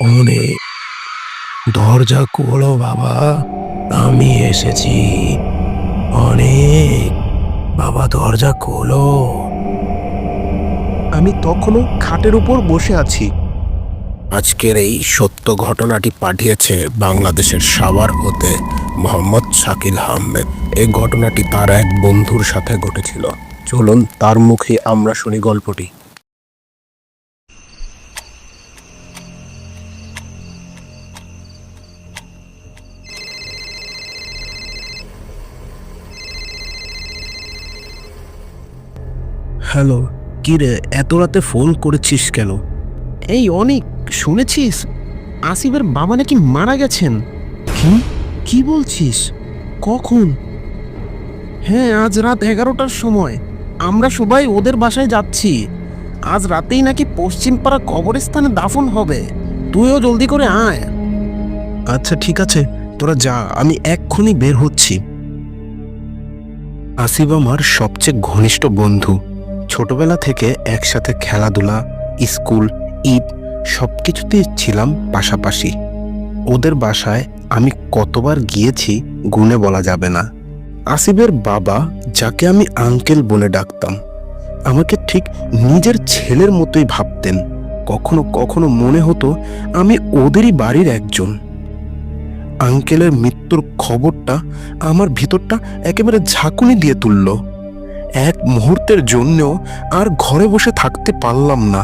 অনেক। দরজা খোলো বাবা। আমি এসেছি। অনেক। বাবা দরজা খোলো। আমি তখনও খাটের উপর বসে আছি। আজকের এই সত্য ঘটনাটি পাঠিয়েছে বাংলাদেশের সাভার হতে মোহাম্মদ শাকিল আহমেদ। এই ঘটনাটি তার এক বন্ধুর সাথে ঘটেছিল। চলুন তার মুখে আমরা শুনি গল্পটি। হ্যালো কি রে এত রাতে ফোন করেছিস কেন? এই অনেক, শুনেছিস? আসিফের বাবা নাকি মারা গেছেন। কি? কি বলছিস? কখন? হ্যাঁ আজ রাত এগারোটার সময়। আমরা সবাই ওদের বাসায় যাচ্ছি। আজ রাতেই নাকি পশ্চিমপাড়া কবরস্থানে দাফন হবে। তুইও জলদি করে আয়। আচ্ছা ঠিক আছে। তোরা যা, আমি এক্ষুনি বের হচ্ছি। আসিফ আমার সবচেয়ে ঘনিষ্ঠ বন্ধু। ছোটবেলা থেকে একসাথে খেলাধুলা, স্কুল, ঈদ সব কিছুতেই ছিলাম পাশাপাশি। ওদের বাসায় আমি কতবার গিয়েছি গুণে বলা যাবে না। আসিফের বাবা, যাকে আমি আঙ্কেল বলে ডাকতাম, আমাকে ঠিক নিজের ছেলের মতোই ভাবতেন। কখনো কখনো মনে হতো আমি ওদেরই বাড়ির একজন। আঙ্কেলের মৃত্যুর খবরটা আমার ভিতরটা একেবারে ঝাঁকুনি দিয়ে তুলল। এক মুহূর্তের জন্যও আর ঘরে বসে থাকতে পারলাম না।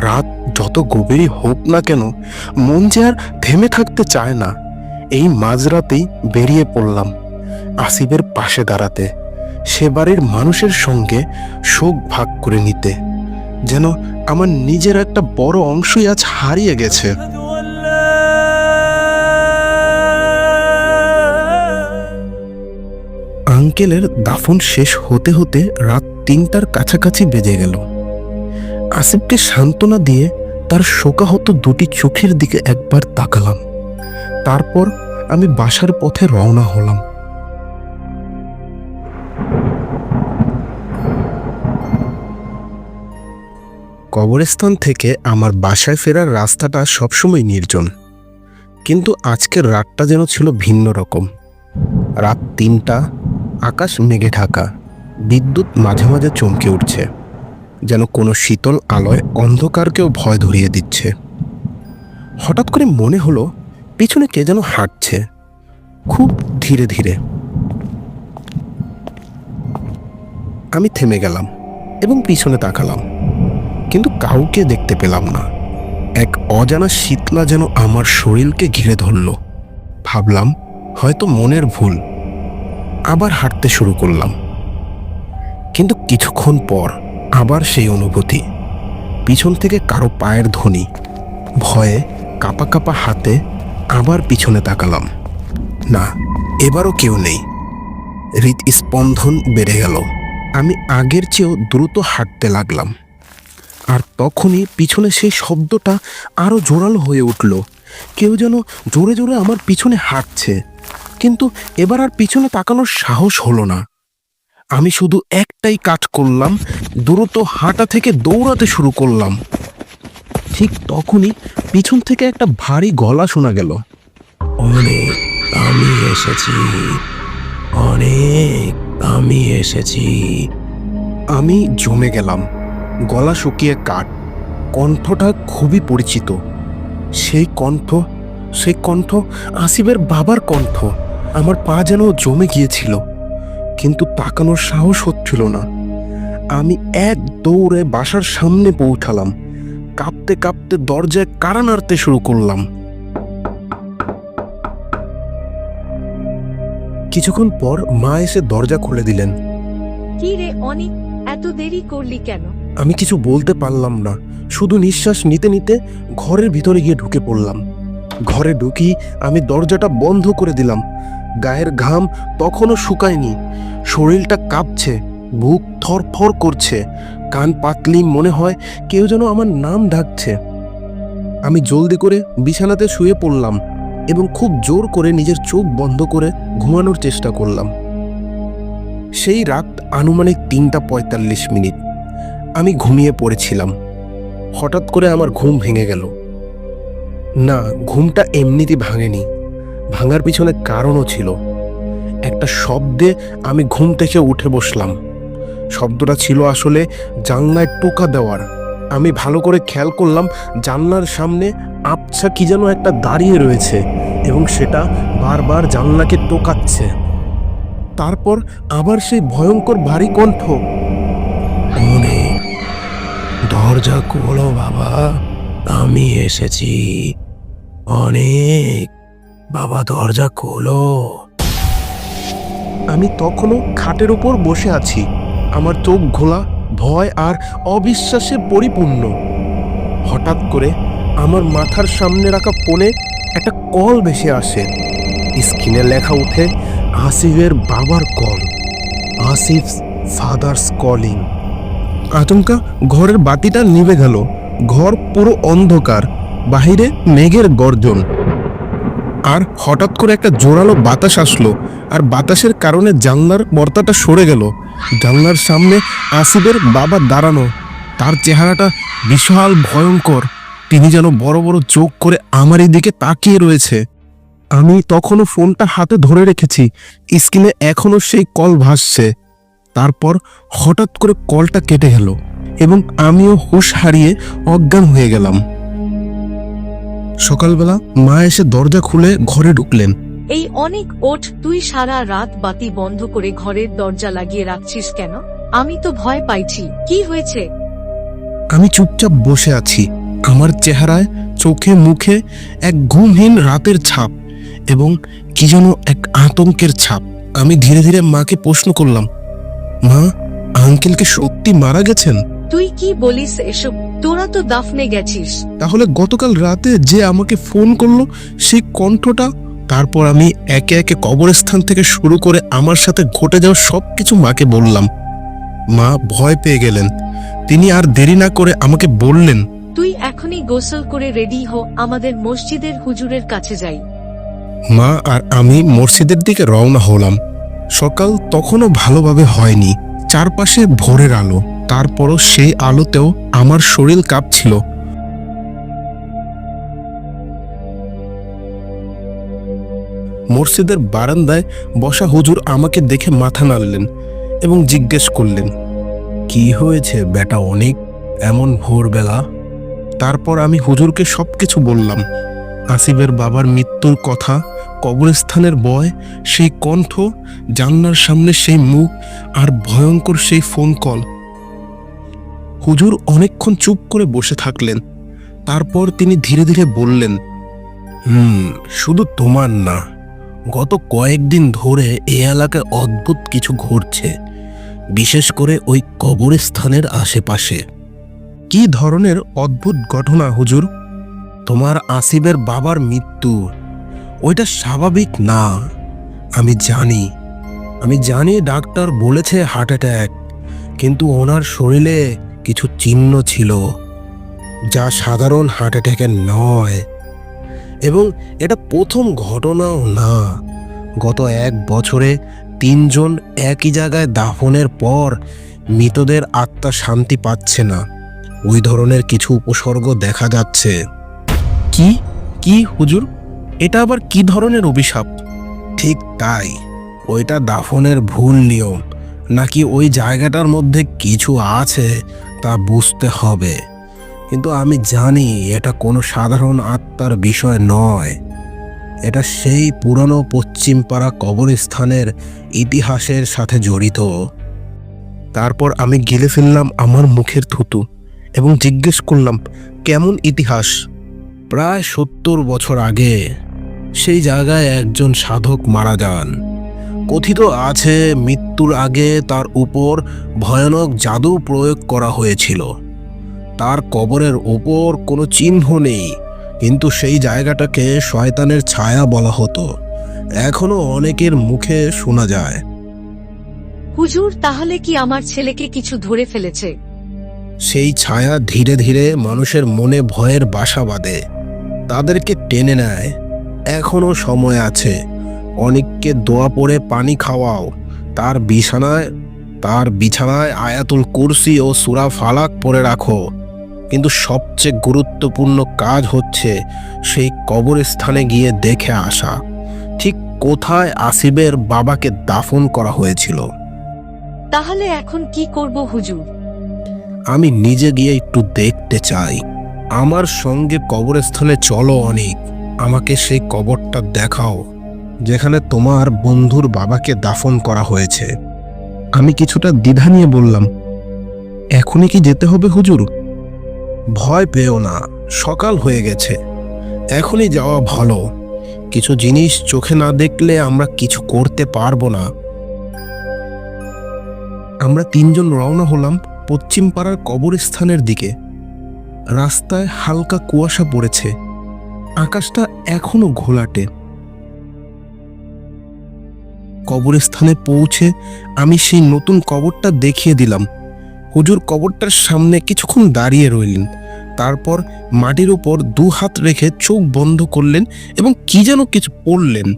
রাত যত গভীরই হোক না কেন, মন যে আর থেমে থাকতে চায় না। এই মাঝরাতেই বেরিয়ে পড়লাম আসিফের পাশে দাঁড়াতে, সে বাড়ির মানুষের সঙ্গে শোক ভাগ করে নিতে। যেন আমার নিজের একটা বড় অংশই আজ হারিয়ে গেছে। আঙ্কেলের দাফন শেষ হতে হতে রাত তিনটার কাছাকাছি বেজে গেল। আসিফকে সান্ত্বনা দিয়ে তার শোকাহত দুটি চোখের দিকে একবার তাকালাম। তারপর আমি বাসার পথে রওনা হলাম। কবরস্থান থেকে আমার বাসায় ফেরার রাস্তাটা সবসময় নির্জন। কিন্তু আজকের রাতটা যেন ছিল ভিন্ন রকম। রাত তিনটা আকাশ মেঘে ঢাকা, বিদ্যুৎ মাঝে মাঝে চমকে উঠছে, যেন কোনো শীতল আলোয় অন্ধকারকেও ভয় ধরিয়ে দিচ্ছে। হঠাৎ করে মনে হলো, পিছনে কে যেন হাঁটছে, খুব ধীরে ধীরে। আমি থেমে গেলাম এবং পিছনে তাকালাম, কিন্তু কাউকে দেখতে পেলাম না। এক অজানা শীতলা যেন আমার শরীরকে ঘিরে ধরল। ভাবলাম, হয়তো মনের ভুল। আবার হাঁটতে শুরু করলাম। কিন্তু কিছুক্ষণ পর আবার সেই অনুভূতি। পিছন থেকে কারও পায়ের ধ্বনি, ভয়ে কাপা কাপা হাতে আবার পিছনে তাকালাম। না, এবারও কেউ নেই। হৃদস্পন্দন বেড়ে গেল। আমি আগের চেয়েও দ্রুত হাঁটতে লাগলাম। আর তখনই পিছনে সেই শব্দটা আরও জোরালো হয়ে উঠল। কেউ যেন জোরে জোরে আমার পিছনে হাঁটছে। কিন্তু এবার আর পিছনে তাকানোর সাহস হলো না। আমি শুধু একটাই কাজ করলাম, দ্রুত হাঁটা থেকে দৌড়াতে শুরু করলাম। ঠিক তখনই পিছন থেকে একটা ভারী গলা শোনা গেল। অনেক আমি এসেছি, অনেক আমি এসেছি। আমি জমে গেলাম, গলা শুকিয়ে কাঠ, কণ্ঠটা খুবই পরিচিত। সেই কণ্ঠ সেই কণ্ঠ আসিফের বাবার কণ্ঠ। আমার পা যেন জমে গিয়েছিল কিন্তু তাকানোর সাহস হচ্ছিল না। আমি এক দৌড়ে বাসার সামনে পৌঁছালাম কাঁপতে কাঁপতে দরজায় কারা নাড়তে শুরু করলাম। কিছুক্ষণ পর মা এসে দরজা খুলে দিলেন। কি রে অনিক এত দেরি করলি কেন? আমি কিছু বলতে পারলাম না শুধু নিঃশ্বাস নিতে নিতে ঘরের ভিতরে গিয়ে ঢুকে পড়লাম। ঘরে ঢুকি আমি দরজাটা বন্ধ করে দিলাম গায়ের ঘাম তখনও শুকায়নি। শরীরটা কাঁপছে, বুক থরফর করছে। কান পাতলি মনে হয় কেউ যেন আমার নাম ডাকছে। আমি জলদি করে বিছানাতে শুয়ে পড়লাম এবং খুব জোর করে নিজের চোখ বন্ধ করে ঘুমানোর চেষ্টা করলাম। সেই রাত আনুমানিক তিনটা পঁয়তাল্লিশ মিনিট। আমি ঘুমিয়ে পড়েছিলাম। হঠাৎ করে আমার ঘুম ভেঙে গেল। না, ঘুমটা এমনিতে ভাঙেনি। ভাঙার পিছনে কারণও ছিল। একটা শব্দে আমি ঘুম থেকে উঠে বসলাম। শব্দটা ছিল আসলে জানলায় টোকা দেওয়ার। আমি ভালো করে খেয়াল করলাম জানলার সামনে আবছা কি যেন একটা দাঁড়িয়ে রয়েছে এবং সেটা বারবার জানলাকে টোকাচ্ছে। তারপর আবার সেই ভয়ঙ্কর ভারী কণ্ঠ অনেক দরজা খোলো বাবা, আমি এসেছি। অনেক বাবা দরজা খোলো। আমি তখনও খাটের উপর বসে আছি। আমার চোখ ঘোলা, ভয় আর অবিশ্বাসে পরিপূর্ণ। হঠাৎ করে আমার মাথার সামনে রাখা ফোনে একটা কল ভেসে আসে। স্ক্রিনে লেখা উঠে, আসিফের বাবার কল। Asif father's calling. আচমকা ঘরের বাতিটা নিভে গেল। ঘর পুরো অন্ধকার। বাহিরে মেঘের গর্জন। আর হঠাৎ করে একটা জোরালো বাতাস আসলো, আর বাতাসের কারণে জানলার মর্তাটা সরে গেল। জানলার সামনে আসিফের বাবা দাঁড়ানো। তার চেহারাটা বিশাল ভয়ঙ্কর। তিনি যেন বড় বড় চোখ করে আমারই দিকে তাকিয়ে রয়েছে। আমি তখনও ফোনটা হাতে ধরে রেখেছি। স্ক্রিনে এখনও সেই কল ভাসছে। তারপর হঠাৎ করে কলটা কেটে গেল এবং আমিও হুঁশ হারিয়ে অজ্ঞান হয়ে গেলাম। সকালবেলা মা এসে দরজা খুলে ঘরে ঢুকলেন। এই অনেক ওঠ তুই সারা রাত বাতি বন্ধ করে ঘরের দরজা লাগিয়ে রাখছিস কেন? আমি তো ভয় পাইছি। কি হয়েছে? আমি চুপচাপ বসে আছি। আমার চেহারায় চোখে মুখে এক ঘুমহীন রাতের ছাপ এবং কি যেন এক আতঙ্কের ছাপ। আমি ধীরে ধীরে মাকে প্রশ্ন করলাম মা আঙ্কেলকে সত্যি মারা গেছেন? তুই কি বলিস এসব? তোরা তো দাফনে গেছিস। তাহলে গতকাল রাতে যে আমাকে ফোন করল সেই কণ্ঠটা তারপর আমি একে একে কবরস্থান থেকে শুরু করে আমার সাথে ঘটে যাওয়া সব কিছু মাকে বললাম। মা ভয় পেয়ে গেলেন। তিনি আর দেরি না করে আমাকে বললেন তুই এখনই গোসল করে রেডি হ আমাদের মসজিদের হুজুরের কাছে যাই। মা আর আমি মসজিদের দিকে রওনা হলাম। সকাল তখনও ভালোভাবে হয়নি। চারপাশে ভোরের আলো। তারপরও সেই আলোতেও আমার শরীর কাঁপছিল। মসজিদের বারান্দায় বসা হুজুর আমাকে দেখে মাথা নাড়লেন এবং জিজ্ঞেস করলেন, কি হয়েছে বেটা অনেক? এমন ভোরবেলা? তারপর আমি হুজুরকে সবকিছু বললাম। আসিফের বাবার মৃত্যুর কথা, কবরস্থানের বয়, সেই কণ্ঠ, জান্নার সামনে সেই মুখ, আর ভয়ঙ্কর সেই ফোন কল হুজুর অনেকক্ষণ চুপ করে বসে থাকলেন। তারপর তিনি ধীরে ধীরে বললেন, হুম, শুধু তোমার না, গত কয়েকদিন ধরে এ এলাকায় অদ্ভুত কিছু ঘটছে, বিশেষ করে ওই কবরস্থানের আশেপাশে। কি ধরনের অদ্ভুত ঘটনা, হুজুর? তোমার আসিফের বাবার মৃত্যু, ওইটা স্বাভাবিক না? আমি জানি আমি জানি ডাক্তার বলেছে হার্ট অ্যাটাক, কিন্তু ওনার শরীরে কিছু চিহ্ন ছিল যা সাধারণ হার্ট অ্যাটাকের নয়। এবং এটা প্রথম ঘটনাও না। গত এক বছরে তিনজন একই জায়গায় দাফনের পর মৃতদের আত্মা শান্তি পাচ্ছে না। ওই ধরনের কিছু উপসর্গ দেখা যাচ্ছে। কি? কি হুজুর? এটা আবার কি ধরনের অভিশাপ? ঠিক তাই। ওইটা দাফনের ভুল নিয়ম। নাকি ওই জায়গাটার মধ্যে কিছু আছে তা বুঝতে হবে। কিন্তু আমি জানি এটা কোনো সাধারণ আত্মার বিষয় নয়। এটা সেই পুরনো পশ্চিমপাড়া কবরস্থানের ইতিহাসের সাথে জড়িত। তারপর আমি গিলে ফেললাম আমার মুখের থুতু এবং জিজ্ঞেস করলাম, কেমন ইতিহাস? প্রায় সত্তর বছর আগে সেই জায়গায় একজন সাধক মারা যান। কথিত আছে মৃত্যুর আগে তার উপর ভয়ানক জাদু প্রয়োগ করা হয়েছিল। তার কবরের ওপর কোনো চিহ্ন নেই কিন্তু সেই জায়গাটাকে শয়তানের ছায়া বলা হতো। এখনও অনেকের মুখে শোনা যায়। হুজুর তাহলে কি আমার ছেলেকে কিছু ধরে ফেলেছে? সেই ছায়া ধীরে ধীরে মানুষের মনে ভয়ের বাসা বাঁধে। তাদেরকে টেনে নেয়। এখনও সময় আছে। অনেককে দোয়া পড়ে পানি খাওয়াও। তার বিছানায় তার বিছানায় আয়াতুল কুরসি ও সুরা ফালাক পরে রাখো। কিন্তু সবচেয়ে গুরুত্বপূর্ণ কাজ হচ্ছে সেই কবরস্থানে গিয়ে দেখে আসা। ঠিক কোথায় আসিবের বাবাকে দাফন করা হয়েছিল। তাহলে এখন কি করব হুজুর? আমি নিজে গিয়ে একটু দেখতে চাই। আমার সঙ্গে কবরস্থানে চলো অনেক। আমাকে সেই কবরটা দেখাও। যেখানে তোমার বন্ধুর বাবাকে দাফন করা হয়েছে। আমি কিছুটা দ্বিধা নিয়ে বললাম, এখনই কি যেতে হবে হুজুর? ভয় পেও না, সকাল হয়ে গেছে। এখনই যাওয়া ভালো। কিছু জিনিস চোখে না দেখলে আমরা কিছু করতে পারব না। আমরা তিনজন রওনা হলাম পশ্চিম পাড়ার কবরস্থানের দিকে। রাস্তায় হালকা কুয়াশা পড়েছে। আকাশটা এখনও ঘোলাটে। কবরস্থানে পৌঁছে আমি সেই নতুন কবরটা দেখিয়ে দিলাম। হুজুর কবরটার সামনে কিছুক্ষণ দাঁড়িয়ে রইলেন। তারপর মাটির উপর দু হাত রেখে চোখ বন্ধ করলেন এবং কি যেন কিছু পড়লেন।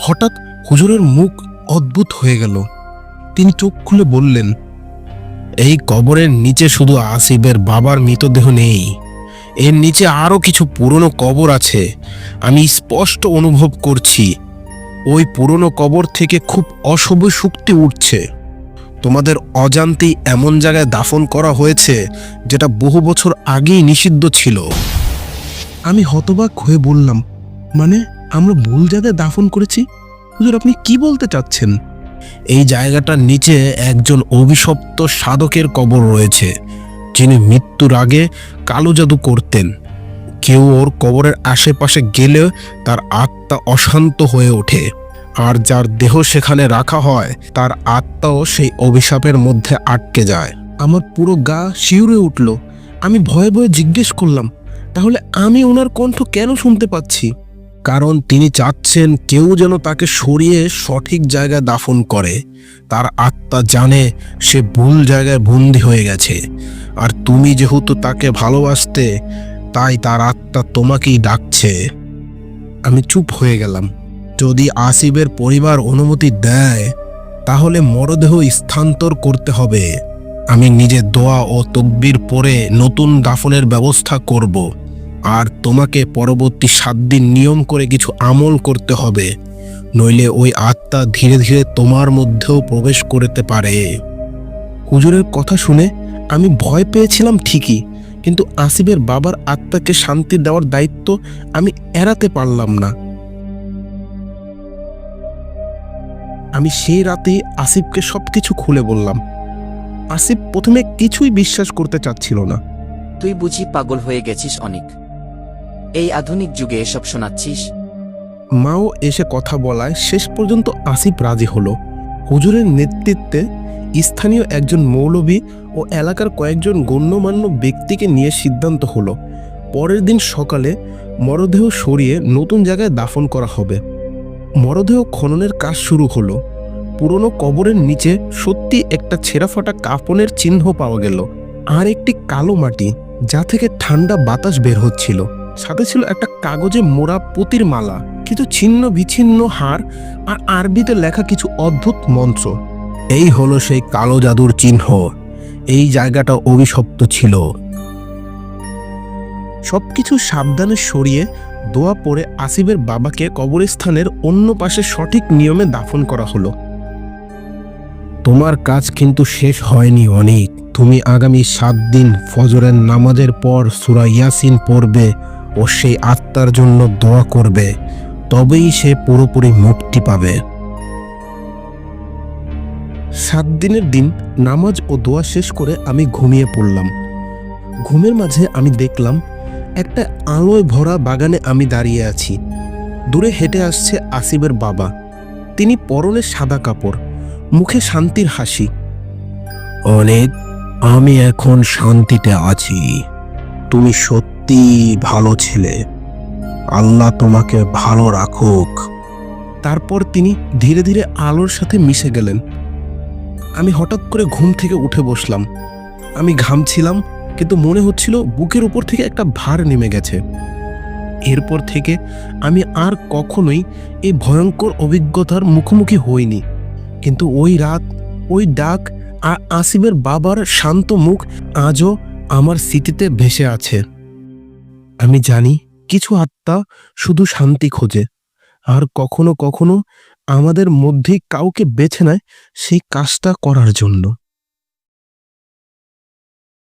হঠাৎ হুজুরের মুখ অদ্ভুত হয়ে গেল। তিনি চোখ খুলে বললেন, এই কবরের নিচে শুধু আসিফের বাবার মৃতদেহ নেই। এর নিচে আরও কিছু পুরনো কবর আছে। আমি স্পষ্ট অনুভব করছি ওই পুরনো কবর থেকে খুব অশুভ শক্তি উঠছে। তোমাদের অজান্তেই এমন জায়গায় দাফন করা হয়েছে, যেটা বহু বছর আগেই নিষিদ্ধ ছিল। আমি হতবাক হয়ে বললাম মানে আমরা ভুল জায়গায় দাফন করেছি? হুজুর, আপনি কি বলতে চাচ্ছেন? এই জায়গাটার নিচে একজন অভিশপ্ত সাধকের কবর রয়েছে, যিনি মৃত্যুর আগে কালো জাদু করতেন। কেউ ওর কবরের আশেপাশে গেলে তার আত্মা অশান্ত হয়ে ওঠে। আর যার দেহ সেখানে রাখা হয়, তার আত্মাও সেই অভিশাপের মধ্যে আটকে যায়। আমার পুরো গা শিউরে উঠল। আমি ভয়ে ভয়ে জিজ্ঞেস করলাম, তাহলে আমি ওনার কণ্ঠ কেন শুনতে পাচ্ছি? কারণ তিনি চাচ্ছেন কেউ যেন তাকে সরিয়ে সঠিক জায়গায় দাফন করে। তার আত্মা জানে সে ভুল জায়গায় বন্দি হয়ে গেছে। আর তুমি যেহেতু তাকে ভালোবাসতে তাই তার আত্মা তোমাকেই ডাকছে। আমি চুপ হয়ে গেলাম। যদি আসিবের পরিবার অনুমতি দেয়, তাহলে মরদেহ স্থানান্তর করতে হবে। আমি নিজে দোয়া ও তকবির পরে নতুন দাফনের ব্যবস্থা করব। আর তোমাকে পরবর্তী সাত দিন নিয়ম করে কিছু আমল করতে হবে। নইলে ওই আত্মা ধীরে ধীরে তোমার মধ্যেও প্রবেশ করতে পারে। হুজুরের কথা শুনে আমি ভয় পেয়েছিলাম ঠিকই। কিন্তু আসিফের বাবার আত্মাকে শান্তি দেওয়ার দায়িত্ব আমি এড়াতে পারলাম না। আমি সেই রাতেই আসিফকে সবকিছু খুলে বললাম। আসিফ প্রথমে কিছুই বিশ্বাস করতে চাচ্ছিল না। তুই বুঝি পাগল হয়ে গেছিস অনেক। এই আধুনিক যুগে এসব শোনাচ্ছিস? মাও এসে কথা বলায় শেষ পর্যন্ত আসিফ রাজি হলো। হুজুরের নেতৃত্বে স্থানীয় একজন মৌলবী ও এলাকার কয়েকজন গণ্যমান্য ব্যক্তিকে নিয়ে সিদ্ধান্ত হলো, পরের দিন সকালে মরদেহ সরিয়ে নতুন জায়গায় দাফন করা হবে। মরদেহ খননের কাজ শুরু হলো। পুরনো কবরের নিচে সত্যি একটা ছেঁড়াফাটা কাফনের চিহ্ন পাওয়া গেল, আর একটি কালো মাটি, যা থেকে ঠান্ডা বাতাস বের হচ্ছিল। সাথে ছিল একটা কাগজে মোড়া পুতির মালা, কিছু ছিন্ন বিচ্ছিন্ন হার, আর আরবিতে লেখা কিছু অদ্ভুত মন্ত্র। এই হলো সেই কালো জাদুর চিহ্ন। এই জায়গাটা অভিশপ্ত ছিল। সবকিছু সাবধানে সরিয়ে দোয়া পড়ে আসিফের বাবাকে কবরস্থানের অন্য পাশে সঠিক নিয়মে দাফন করা হলো। তোমার কাজ কিন্তু শেষ হয়নি, অনেক। তুমি আগামী সাত দিন ফজরের নামাজের পর সুরা ইয়াসিন পড়বে ও সেই আত্মার জন্য দোয়া করবে। তবেই সে পুরোপুরি মুক্তি পাবে। সাত দিনের দিন নামাজ ও দোয়া শেষ করে আমি ঘুমিয়ে পড়লাম। ঘুমের মাঝে আমি দেখলাম একটা আলোয় ভরা বাগানে আমি দাঁড়িয়ে আছি। দূরে হেঁটে আসছে আসিবের বাবা। তিনি পরনে সাদা কাপড় মুখে শান্তির হাসি। অনেক আমি এখন শান্তিতে আছি। তুমি সত্যি ভালো ছেলে। আল্লাহ তোমাকে ভালো রাখুক। তারপর তিনি ধীরে ধীরে আলোর সাথে মিশে গেলেন। আমি হঠাৎ করে ঘুম থেকে উঠে বসলাম। আমি ঘামছিলাম, কিন্তু মনে হচ্ছিল বুকের উপর থেকে একটা ভার নেমে গেছে। এরপর থেকে আমি আর কখনোই এই ভয়ঙ্কর অভিজ্ঞতার মুখোমুখি হইনি। কিন্তু ওই রাত, ওই ডাক আর আসিফের বাবার শান্ত মুখ আজও আমার স্মৃতিতে ভেসে আছে। আমি জানি কিছু আত্মা শুধু শান্তি খোঁজে, আর কখনো কখনো আমাদের মধ্যে কাউকে বেছে নেয় সেই কাজটা করার জন্য।